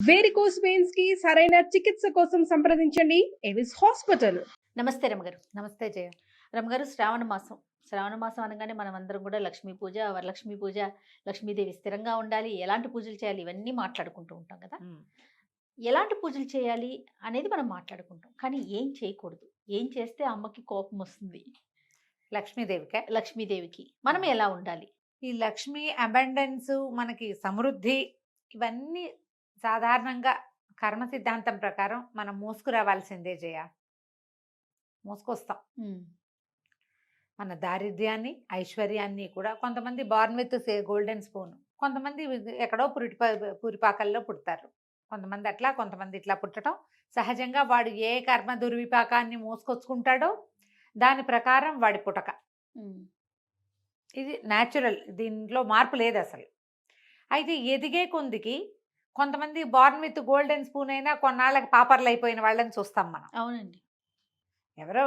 Varicose వెయిన్స్కి సరైన చికిత్స కోసం సంప్రదించండి. ఎవిస్ హాస్పిటల్ నమస్తే రమగారు. నమస్తే జయ. రమగారు శ్రావణ మాసం. శ్రావణ మాసం అనగానే మనం అందరం కూడా లక్ష్మీ పూజ వరలక్ష్మి పూజ లక్ష్మీదేవి స్థిరంగా ఉండాలి. ఎలాంటి పూజలు చేయాలి? ఇవన్నీ మాట్లాడుకుంటూ ఉంటాం కదా. ఎలాంటి పూజలు చేయాలి అనేది మనం మాట్లాడుకుంటాం. కానీ ఏం చేయకూడదు. ఏం చేస్తే అమ్మకి కోపం వస్తుంది? లక్ష్మీదేవికే? లక్ష్మీదేవికి. మనం ఎలా ఉండాలి? ఈ లక్ష్మి అబండెన్స్ మనకి సమృద్ధి ఇవన్నీ సాధారణంగా కర్మ సిద్ధాంతం ప్రకారం మనం మోసుకురావాల్సిందే జయ. మోసుకొస్తాం. మన దారిద్ర్యాన్ని ఐశ్వర్యాన్ని కూడా కొంతమంది బార్న్ విత్ గోల్డెన్ స్పూన్. కొంతమంది ఎక్కడో పురిటిపా పురిపాకల్లో పుడతారు. కొంతమంది అట్లా కొంతమంది ఇట్లా పుట్టడం. సహజంగా వాడు ఏ కర్మ దుర్విపాకాన్ని మోసుకొచ్చుకుంటాడో దాని ప్రకారం వాడి పుటక. ఇది న్యాచురల్. దీంట్లో మార్పు లేదు అసలు అయితే ఎదిగే కొందికి కొంతమంది బార్న్ విత్ గోల్డెన్ స్పూన్ అయినా కొన్నాళ్ళకి పాపర్లు అయిపోయిన వాళ్ళని చూస్తాం మనం. అవునండి. ఎవరో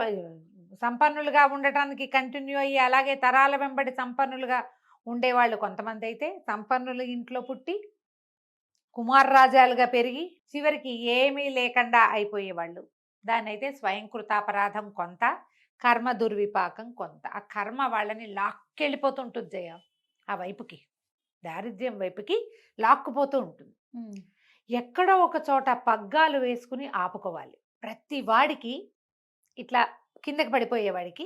సంపన్నులుగా ఉండటానికి కంటిన్యూ అయ్యి అలాగే తరాల వెంబడి సంపన్నులుగా ఉండేవాళ్ళు కొంతమంది అయితే సంపన్నుల ఇంట్లో పుట్టి కుమారరాజాలుగా పెరిగి చివరికి ఏమీ లేకుండా అయిపోయేవాళ్ళు. దాన్ని అయితే స్వయంకృతాపరాధం కొంత కర్మ దుర్విపాకం కొంత. ఆ కర్మ వాళ్ళని లాక్కెళ్ళిపోతుంటుంది జయ ఆ వైపుకి. దారిద్ర్యం వైపుకి లాక్కుపోతూ ఉంటుంది. ఎక్కడో ఒక చోట పగ్గాలు వేసుకుని ఆపుకోవాలి. ప్రతి వాడికి ఇట్లా కిందకి పడిపోయేవాడికి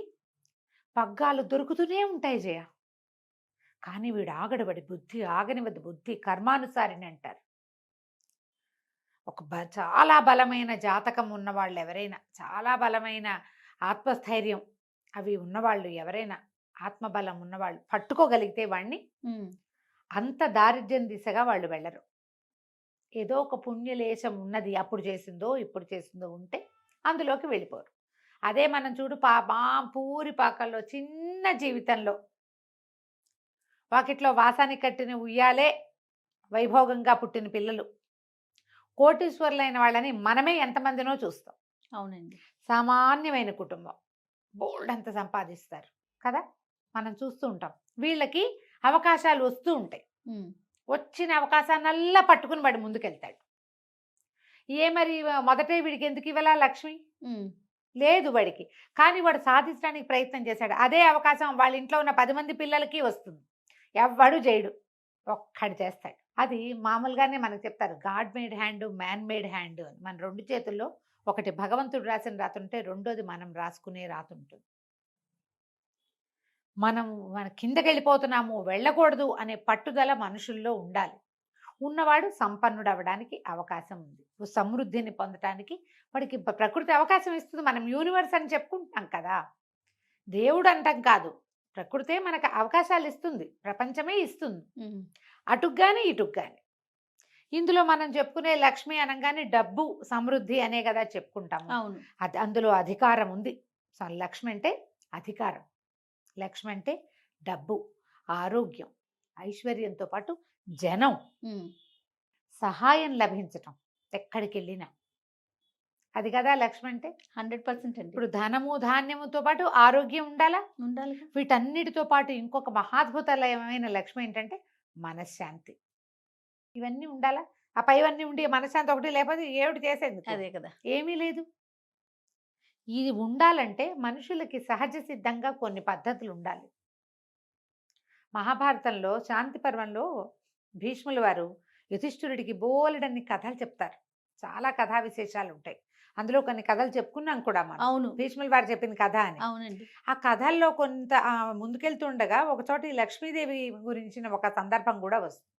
పగ్గాలు దొరుకుతూనే ఉంటాయి జయ. కానీ వీడు ఆగడబడి బుద్ధి ఆగనివద్దు బుద్ధి కర్మానుసారిని అంటారు. ఒక బ చాలా బలమైన జాతకం ఉన్నవాళ్ళు ఎవరైనా చాలా బలమైన ఆత్మస్థైర్యం అవి ఉన్నవాళ్ళు ఎవరైనా ఆత్మబలం ఉన్నవాళ్ళు పట్టుకోగలిగితే వాడిని అంత దారిద్ర్యం దిశగా వాళ్ళు వెళ్ళరు. ఏదో ఒక పుణ్యలేశం ఉన్నది అప్పుడు చేసిందో ఇప్పుడు చేసిందో ఉంటే అందులోకి వెళ్ళిపోరు. అదే మనం చూడు పా మా పూరి పాకల్లో చిన్న జీవితంలో వాకిట్లో వాసానికి కట్టిన ఉయ్యాలే వైభోగంగా పుట్టిన పిల్లలు. కోటీశ్వర్లైన వాళ్ళని మనమే ఎంతమందినో చూస్తాం. అవునండి. సామాన్యమైన కుటుంబం. బోల్డ్ అంత సంపాదిస్తారు. కదా? మనం చూస్తూ ఉంటాం. వీళ్ళకి అవకాశాలు వస్తూ ఉంటాయి. వచ్చిన అవకాశాన్నల్లా పట్టుకుని వాడు ముందుకెళ్తాడు. ఏ మరి మొదటే వీడికి ఎందుకు ఇవ్వాలా లక్ష్మి? లేదు వాడికి. కానీ వాడు సాధించడానికి ప్రయత్నం చేశాడు. అదే అవకాశం వాళ్ళ ఇంట్లో ఉన్న పది మంది పిల్లలకి వస్తుంది. ఎవ్వడు చేయడు ఒక్కడు చేస్తాడు. అది మామూలుగానే మనకు చెప్తారు. God made hand man made hand అని. మన రెండు చేతుల్లో ఒకటి భగవంతుడు రాసిన రాత ఉంటే రెండోది మనం రాసుకునే రాత ఉంటుంది మనం మన కిందకి వెళ్ళిపోతున్నాము వెళ్ళకూడదు అనే పట్టుదల మనుషుల్లో ఉండాలి. ఉన్నవాడు సంపన్నుడు అవ్వడానికి అవకాశం ఉంది. సమృద్ధిని పొందటానికి వాడికి ప్ర- ప్రకృతి అవకాశం ఇస్తుంది. మనం యూనివర్స్ అని చెప్పుకుంటాం కదా! దేవుడు అంటాం కాదు. ప్రకృతే మనకు అవకాశాలు ఇస్తుంది. ప్రపంచమే ఇస్తుంది. అటుగ్గాని ఇటుగ్గాని. ఇందులో మనం చెప్పుకునే లక్ష్మి అనగానే డబ్బు సమృద్ధి అనే కదా చెప్పుకుంటాము. అవును. అది అందులో అధికారం ఉంది. లక్ష్మి అంటే అధికారం. లక్ష్మి అంటే డబ్బు ఆరోగ్యం ఐశ్వర్యంతో పాటు జనం. సహాయం లభించటం ఎక్కడికి వెళ్ళినా అది కదా లక్ష్మి అంటే హండ్రెడ్ పర్సెంట్ అండి. ఇప్పుడు ధనము ధాన్యముతో పాటు ఆరోగ్యం ఉండాలా? ఉండాలి వీటన్నిటితో పాటు ఇంకొక మహాద్భుతమైన లక్ష్మి ఏంటంటే మనశ్శాంతి. ఇవన్నీ ఉండాలా? ఆ పైవన్నీ ఉండి మనశ్శాంతి ఒకటి లేకపోతే ఏమిటి చేసేది అదే కదా. ఏమీ లేదు. ఇది ఉండాలంటే మనుషులకి సహజ సిద్ధంగా కొన్ని పద్ధతులు ఉండాలి మహాభారతంలో శాంతి పర్వంలో భీష్ముల వారు యుధిష్ఠురుడికి బోలెడన్ని కథలు చెప్తారు. చాలా కథా విశేషాలు ఉంటాయి అందులో కొన్ని కథలు చెప్పుకున్నాం కూడా మనం. అవును. భీష్ముల వారు చెప్పిన కథ అని. అవునండి. ఆ కథల్లో కొంత ముందుకెళ్తుండగా ఒక చోట ఈ లక్ష్మీదేవి గురించిన ఒక సందర్భం కూడా వస్తుంది.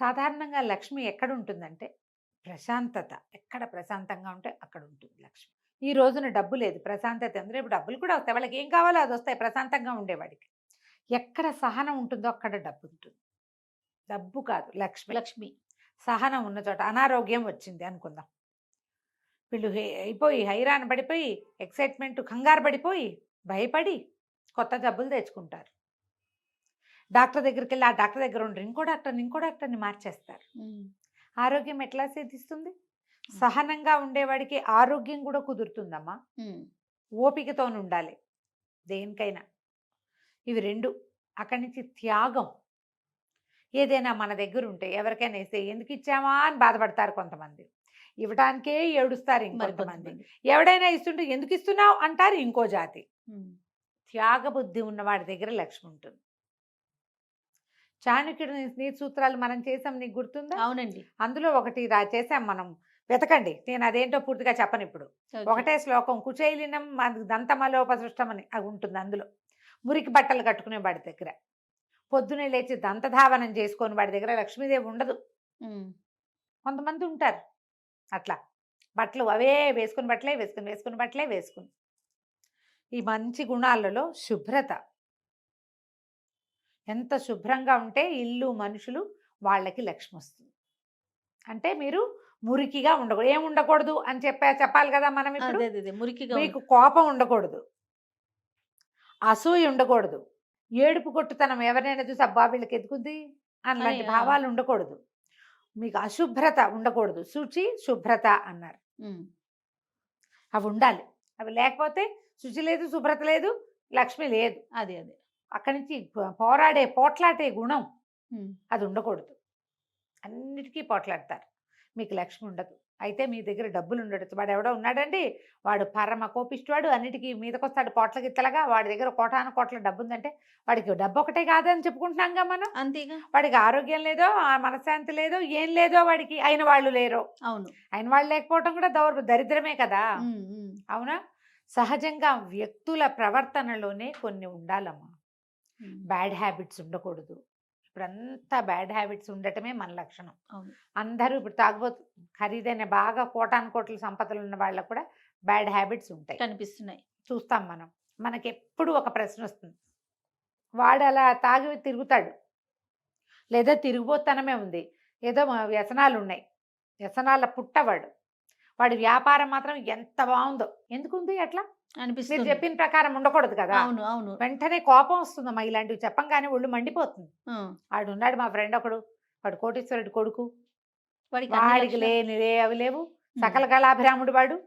సాధారణంగా లక్ష్మి ఎక్కడ ఉంటుందంటే ప్రశాంతత. ఎక్కడ ప్రశాంతంగా ఉంటే అక్కడ ఉంటుంది లక్ష్మి. ఈ రోజున డబ్బు లేదు. ప్రశాంతత అందరూ ఇప్పుడు డబ్బులు కూడా వస్తాయి. వాళ్ళకి ఏం కావాలో అది వస్తాయి. ప్రశాంతంగా ఉండేవాడికి ఎక్కడ సహనం ఉంటుందో అక్కడ డబ్బు ఉంటుంది. డబ్బు కాదు. లక్ష్మి. లక్ష్మి. సహనం ఉన్న చోట అనారోగ్యం వచ్చింది అనుకుందాం. వీళ్ళు హే- అయిపోయి హైరాన్ పడిపోయి ఎక్సైట్మెంట్ కంగారు పడిపోయి భయపడి కొత్త జబ్బులు తెచ్చుకుంటారు. డాక్టర్ దగ్గరికి వెళ్ళి ఆ డాక్టర్ దగ్గర ఉండరు ఇంకో డాక్టర్ని ఇంకో డాక్టర్ని మార్చేస్తారు. ఆరోగ్యం ఎట్లా సిద్ధిస్తుంది సహనంగా ఉండేవాడికి ఆరోగ్యం కూడా కుదురుతుందమ్మా. ఓపికతో ఉండాలి దేనికైనా. ఇవి రెండు. అక్కడి నుంచి త్యాగం. ఏదైనా మన దగ్గర ఉంటే ఎవరికైనా ఇస్తే ఎందుకు ఇచ్చామా అని బాధపడతారు కొంతమంది. ఇవ్వడానికే ఏడుస్తారు ఇంకొంతమంది. కొంతమంది. ఎవడైనా ఇస్తుంటే ఎందుకు ఇస్తున్నావు? అంటారు ఇంకో జాతి. త్యాగబుద్ధి ఉన్న వాడి దగ్గర లక్ష్మి ఉంటుంది. చాణక్యుడి నీతి సూత్రాలు మనం చేసాం నీకు గుర్తుందా? అవునండి. అందులో ఒకటి రా చేసాం మనం. వెతకండి. నేను అదేంటో పూర్తిగా చెప్పను ఇప్పుడు. ఒకటే శ్లోకం కుచేలినం దంతమలోపసృష్టం అని అది ఉంటుంది అందులో. మురికి బట్టలు కట్టుకునే వాడి దగ్గర. పొద్దునే లేచి దంతధావనం చేసుకొని వాడి దగ్గర లక్ష్మీదేవి ఉండదు. కొంతమంది ఉంటారు. అట్లా. బట్టలు అవే వేసుకుని బట్టలే వేసుకుని వేసుకుని బట్టలే వేసుకుని. ఈ మంచి గుణాలలో శుభ్రత. ఎంత శుభ్రంగా ఉంటే ఇల్లు మనుషులు వాళ్ళకి లక్ష్మి వస్తుంది. అంటే మీరు మురికిగా ఉండకూడదు. ఏం ఉండకూడదు అని చెప్పా చెప్పాలి కదా మనం ఇప్పుడు? మురికిగా మీకు కోపం ఉండకూడదు. అసూయ ఉండకూడదు. ఏడుపు కొట్టుతనం ఎవరైనా చూసి అబ్బా వీళ్ళకి ఎదుగుద్ది అలాంటి. భావాలు ఉండకూడదు. మీకు అశుభ్రత ఉండకూడదు. శుచి శుభ్రత అన్నారు. అవి ఉండాలి. అవి లేకపోతే శుచి లేదు శుభ్రత లేదు లక్ష్మి లేదు. అదే అదే. అక్కడి నుంచి పోరాడే పోట్లాడే గుణం. అది ఉండకూడదు. అన్నిటికీ పోట్లాడతారు. మీకు లక్ష్మి ఉండదు. అయితే మీ దగ్గర డబ్బులు ఉండడు వాడు ఎవడో ఉన్నాడండి. వాడు పరమ కోపిష్టివాడు. అన్నిటికీ మీదకొస్తాడు కోట్ల గిత్తలుగా. వాడి దగ్గర కోటాను కోట్ల డబ్బు ఉందంటే వాడికి డబ్బు ఒకటే కాదని చెప్పుకుంటున్నాంగా మనం. అంతేగా. వాడికి ఆరోగ్యం లేదో ఆ మనశ్శాంతి లేదో ఏం లేదో వాడికి అయిన వాళ్ళు లేరు. అవును. అయిన వాళ్ళు లేకపోవడం కూడా దౌర్ దరిద్రమే కదా. అవునా? సహజంగా వ్యక్తుల ప్రవర్తనలోనే కొన్ని ఉండాలమ్మా. బ్యాడ్ హ్యాబిట్స్ ఉండకూడదు. ఇప్పుడంతా బ్యాడ్ హ్యాబిట్స్ ఉండటమే మన లక్షణం. అందరూ ఇప్పుడు తాగబోతు ఖరీదైన బాగా కోటాను కోట్ల సంపదలు ఉన్న వాళ్ళకు కూడా బ్యాడ్ హ్యాబిట్స్ ఉంటాయి. కనిపిస్తున్నాయి. చూస్తాం మనం. మనకి ఎప్పుడు ఒక ప్రశ్న వస్తుంది. వాడు అలా తాగి తిరుగుతాడు. లేదా తిరిగిపోతనమే ఉంది. ఏదో వ్యసనాలు ఉన్నాయి వ్యసనాల పుట్టవాడు. వాడి వ్యాపారం మాత్రం ఎంత బాగుందో. ఎందుకుంది అట్లా? మీరు అనిపిస్తుంది చెప్పిన ప్రకారం ఉండకూడదు కదా? అవును అవును. వెంటనే కోపం వస్తుందమ్మా ఇలాంటివి చెప్పంగానే ఒళ్ళు మండిపోతుంది. ఆ. వాడు ఉన్నాడు మా ఫ్రెండ్ ఒకడు వాడు కోటీశ్వరుడు కొడుకు. వాడికి అన్ని వాడికి లక్షణాలు- లేని లే అవి లేవు. ఉమ్. సకల కళాభిరాముడు వాడు.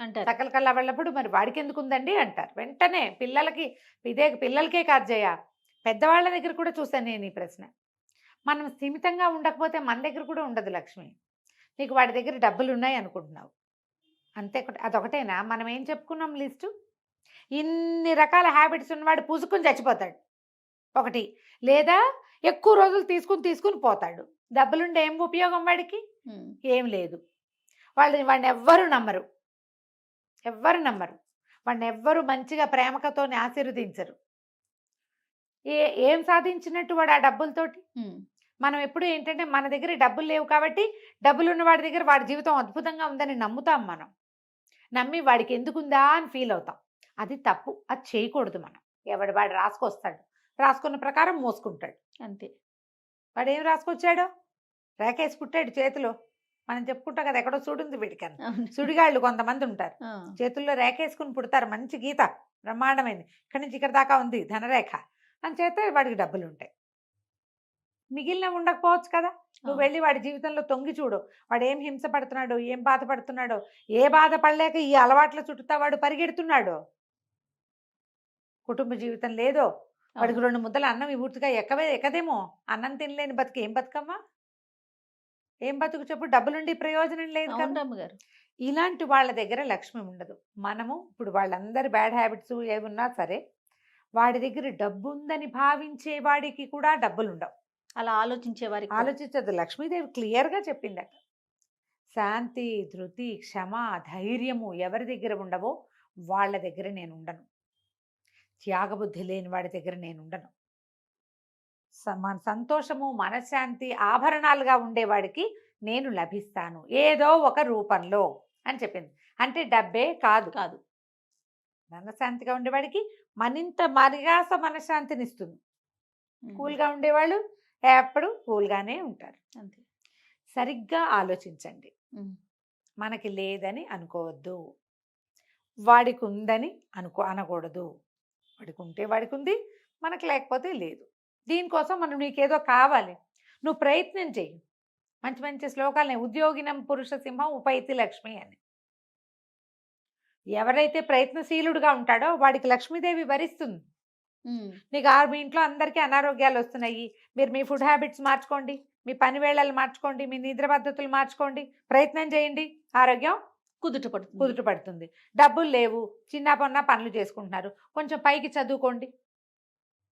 అంటారు. సకల కళ వెళ్ళప్పుడు మరి వాడికి ఎందుకు ఉందండి అంటారు. వెంటనే పిల్లలకి ఇదే పిల్లలకే కాదు జయ పెద్దవాళ్ళ దగ్గర కూడా చూశాను నేను ఈ ప్రశ్న. మనం స్థిమితంగా ఉండకపోతే మన దగ్గర కూడా ఉండదు లక్ష్మి. నీకు వాడి దగ్గర డబ్బులు ఉన్నాయి అనుకుంటున్నావు అంతే అదొకటేనా? మనం ఏం చెప్పుకున్నాం లిస్టు? ఇన్ని రకాల హ్యాబిట్స్ ఉన్నవాడు పూసుకుని చచ్చిపోతాడు. ఒకటి. లేదా ఎక్కువ రోజులు తీసుకుని తీసుకుని పోతాడు. డబ్బులుండే ఏం ఉపయోగం వాడికి. ఏం లేదు. వాళ్ళని వాడిని ఎవ్వరు నమ్మరు. ఎవ్వరు నమ్మరు. వాడిని ఎవ్వరు మంచిగా ప్రేమకతో ఆశీర్వదించరు. ఏ ఏం సాధించినట్టు వాడు ఆ డబ్బులతోటి. మనం ఎప్పుడు ఏంటంటే మన దగ్గర డబ్బులు లేవు కాబట్టి డబ్బులు ఉన్న వాడి దగ్గర వాడి జీవితం అద్భుతంగా ఉందని నమ్ముతాం మనం. నమ్మి వాడికి ఎందుకుందా అని ఫీల్ అవుతాం. అది తప్పు. అది చేయకూడదు మనం. ఎవడు వాడు రాసుకొస్తాడు. రాసుకున్న ప్రకారం మోసుకుంటాడు. అంతే. వాడు ఏం రాసుకొచ్చాడో? రేకేసి పుట్టాడు చేతిలో. మనం చెప్పుకుంటాం కదా ఎక్కడో చూడుంది వీడికని సుడిగాళ్ళు కొంతమంది ఉంటారు. చేతుల్లో రేకేసుకుని పుడతారు. మంచి గీత. బ్రహ్మాండమైంది. ఇక్కడి నుంచి ఇక్కడ దాకా ఉంది ధనరేఖ. అని చేస్తే వాడికి డబ్బులు ఉంటాయి మిగిలిన ఉండకపోవచ్చు కదా. నువ్వు. వెళ్ళి వాడి జీవితంలో తొంగి చూడు. వాడు ఏం హింస పడుతున్నాడో ఏం బాధపడుతున్నాడో ఏ బాధ పడలేక ఈ అలవాట్ల చుట్టూతా వాడు పరిగెడుతున్నాడో. కుటుంబ జీవితం లేదో వాడికి రెండు ముద్దలు అన్నం ఈ పూర్తిగా ఎక్కవే ఎక్కదేమో. అన్నం తినలేని బతుకు ఏం బతుకమ్మా? ఏం బతుకు చెప్పు? డబ్బులుండి ప్రయోజనం లేదు కదా. గారు. ఇలాంటి వాళ్ళ దగ్గర లక్ష్మి ఉండదు. మనము ఇప్పుడు వాళ్ళందరి బ్యాడ్ హ్యాబిట్స్ ఏమున్నా సరే వాడి దగ్గర డబ్బు ఉందని భావించే వాడికి కూడా డబ్బులు ఉండవు అలా ఆలోచించే వారికి ఆలోచించదు లక్ష్మీదేవి క్లియర్గా చెప్పిందట. శాంతి ధృతి క్షమ ధైర్యము ఎవరి దగ్గర ఉండవో వాళ్ళ దగ్గర నేను ఉండను. త్యాగబుద్ధి లేని వాడి దగ్గర నేను ఉండను. మన సంతోషము మనశ్శాంతి ఆభరణాలుగా ఉండేవాడికి నేను లభిస్తాను. ఏదో ఒక రూపంలో అని చెప్పింది. అంటే డబ్బే కాదు. కాదు. మనశ్శాంతిగా ఉండేవాడికి మరింత మరిగాస మనశ్శాంతిని ఇస్తుంది ఉమ్. కూల్గా ఉండేవాళ్ళు ఎప్పుడు కూల్గానే ఉంటారు. అంతే. సరిగ్గా ఆలోచించండి. మనకి లేదని అనుకోవద్దు. వాడికి ఉందని అనుకో అనకూడదు. వాడికి ఉంటే వాడికి ఉంది మనకు లేకపోతే లేదు. దీనికోసం మనం నీకేదో కావాలి. నువ్వు ప్రయత్నం చెయ్యి. మంచి మంచి శ్లోకాలని ఉద్యోగినం పురుష సింహం ఉపైతి లక్ష్మి అని. ఎవరైతే ప్రయత్నశీలుడుగా ఉంటాడో వాడికి లక్ష్మీదేవి వరిస్తుంది. ఉమ్, నీకు మీ ఇంట్లో అందరికీ అనారోగ్యాలు వస్తున్నాయి. మీరు మీ ఫుడ్ హ్యాబిట్స్ మార్చుకోండి. మీ పని వేళలు మార్చుకోండి. మీ నిద్ర పద్ధతులు మార్చుకోండి. ప్రయత్నం చేయండి. ఆరోగ్యం కుదుట పడుతుంది. కుదుట పడుతుంది. డబ్బులు లేవు. చిన్న పొన్న పనులు చేసుకుంటున్నారు. కొంచెం పైకి చదువుకోండి.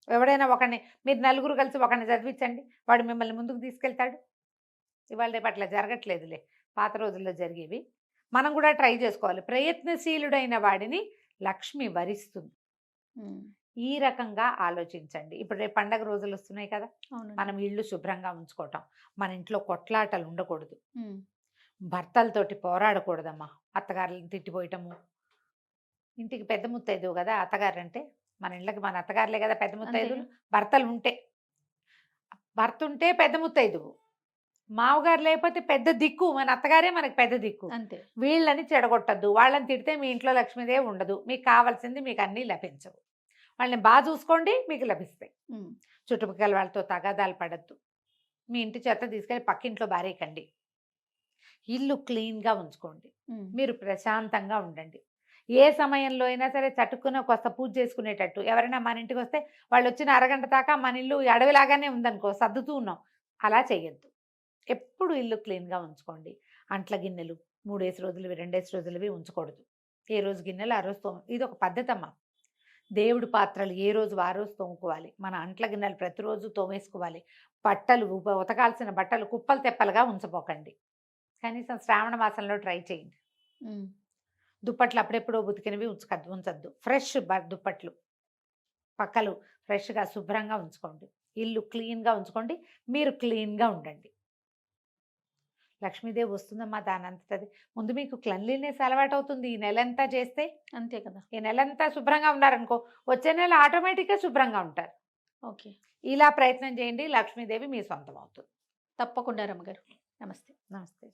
ఎవడైనా ఒకరిని మీరు నలుగురు కలిసి ఒకరిని చదివించండి. వాడు మిమ్మల్ని ముందుకు తీసుకెళ్తాడు. ఇవాళ రేపు అట్లా జరగట్లేదులే. పాత రోజుల్లో జరిగేవి. మనం కూడా ట్రై చేసుకోవాలి. ప్రయత్నశీలుడైన వాడిని లక్ష్మి వరిస్తుంది. ఈ రకంగా ఆలోచించండి. ఇప్పుడు రేపు పండగ రోజులు వస్తున్నాయి కదా. మనం ఇల్లు శుభ్రంగా ఉంచుకోవటం మన ఇంట్లో కొట్లాటలు ఉండకూడదు. భర్తలతోటి పోరాడకూడదమ్మా. అత్తగారులను తిట్టిపోయటము. ఇంటికి పెద్ద ముత్తైదు కదా అత్తగారు అంటే మన ఇళ్ళకి మన అత్తగారులే కదా పెద్ద ముత్తైదులు భర్తలు ఉంటే భర్త ఉంటే పెద్ద ముత్తైదువు. మామగారు లేకపోతే పెద్ద దిక్కు మన అత్తగారే మనకి పెద్ద దిక్కు. అంతే. వీళ్ళని చెడగొట్టద్దు. వాళ్ళని తిడితే మీ ఇంట్లో లక్ష్మీదేవి ఉండదు. మీకు కావాల్సింది మీకు అన్నీ లభించవు. వాళ్ళని బాగా చూసుకోండి మీకు లభిస్తాయి. చుట్టుపక్కల వాళ్ళతో తగాదాలు పడద్దు. మీ ఇంటి చెత్త తీసుకెళ్ళి పక్కింట్లో బారేయకండి. ఇల్లు క్లీన్గా ఉంచుకోండి. మీరు ప్రశాంతంగా ఉండండి. ఏ సమయంలో అయినా సరే చట్టుకుని కొత్త పూజ చేసుకునేటట్టు. ఎవరైనా మన ఇంటికి వస్తే వాళ్ళు వచ్చిన అరగంట దాకా మన ఇల్లు అడవిలాగానే ఉందనుకో సర్దుతూ ఉన్నాం. అలా చేయొద్దు ఎప్పుడు ఇల్లు క్లీన్గా ఉంచుకోండి. అంట్ల గిన్నెలు మూడేసి రోజులవి రెండేసి రోజులవి ఉంచకూడదు. ఏ రోజు గిన్నెలు ఆ రోజు ఇది ఒక పద్ధతి అమ్మా దేవుడి పాత్రలు ఏ రోజు ఆ రోజు తోముకోవాలి. మన అంట్ల గిన్నెలు ప్రతిరోజు తోమేసుకోవాలి. బట్టలు ఉతకాల్సిన బట్టలు కుప్పలు తెప్పలుగా ఉంచపోకండి కనీసం శ్రావణ మాసంలో ట్రై చేయండి. దుప్పట్లు అప్పుడెప్పుడో ఉతికినవి ఉంచకద్దు ఉంచద్దు. ఫ్రెష్ బ దుప్పట్లు. పక్కలు ఫ్రెష్గా శుభ్రంగా ఉంచుకోండి. ఇల్లు క్లీన్గా ఉంచుకోండి. మీరు క్లీన్గా ఉండండి. లక్ష్మీదేవి వస్తుందమ్మా దాని అంతటది ముందు మీకు క్లన్లీనెస్ అలవాటు అవుతుంది ఈ నెలంతా చేస్తే అంతే కదా! ఈ నెలంతా శుభ్రంగా ఉన్నారనుకో వచ్చే నెల ఆటోమేటిక్గా శుభ్రంగా ఉంటారు. ఓకే. ఇలా ప్రయత్నం చేయండి. లక్ష్మీదేవి మీ సొంతం అవుతుంది తప్పకుండా రమ్మగారు. నమస్తే. నమస్తే